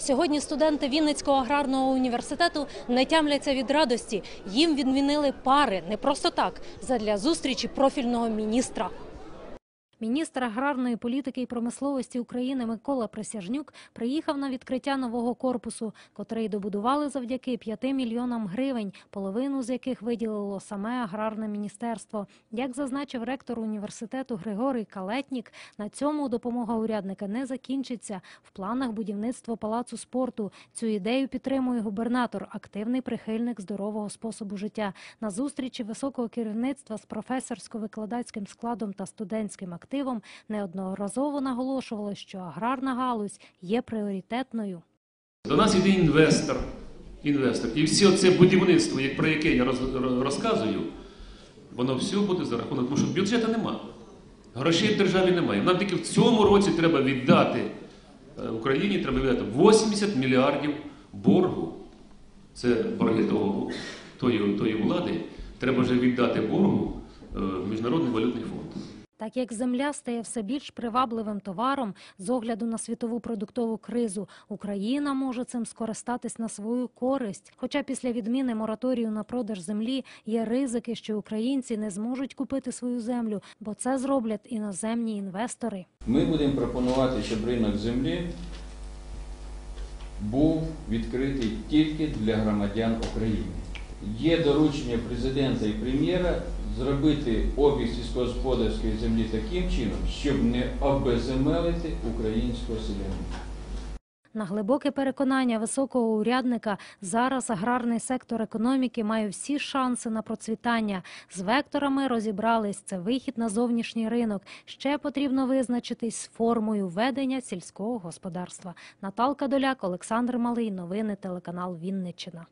Сьогодні студенти Вінницького аграрного університету не тямляться від радості. Їм відмінили пари не просто так, задля зустрічі профільного міністра. Міністр аграрної політики і промисловості України Микола Присяжнюк приїхав на відкриття нового корпусу, котрий добудували завдяки 5 мільйонам гривень, половину з яких виділило саме аграрне міністерство. Як зазначив ректор університету Григорій Калетнік, на цьому допомога урядника не закінчиться. В планах будівництво палацу спорту. Цю ідею підтримує губернатор, активний прихильник здорового способу життя. На зустрічі високого керівництва з професорсько-викладацьким складом та студентським активом неодноразово наголошувало, що аграрна галузь є пріоритетною. До нас йде інвестор. інвестор. І все це будівництво, про яке я роз- роз- розказую, воно все буде за рахунок, тому що бюджету нема. Грошей в державі немає. Нам тільки в цьому році треба віддати е, Україні, треба віддати 80 мільярдів боргу. Це борги того, тої, тої влади. Треба вже віддати боргу е, в Міжнародний валютний фонд. Так як земля стає все більш привабливим товаром з огляду на світову продуктову кризу, Україна може цим скористатись на свою користь. Хоча після відміни мораторію на продаж землі є ризики, що українці не зможуть купити свою землю, бо це зроблять іноземні інвестори. Ми будемо пропонувати, щоб ринок землі був відкритий тільки для громадян України. Є доручення президента і прем'єра зробити обіг сільськогосподарської землі таким чином, щоб не обезземелити українського селянина. На глибоке переконання високого урядника зараз аграрний сектор економіки має всі шанси на процвітання. З векторами розібрались це вихід на зовнішній ринок. Ще потрібно визначитись з формою ведення сільського господарства. Наталка Доляк, Олександр Малий. Новини телеканал Вінниччина.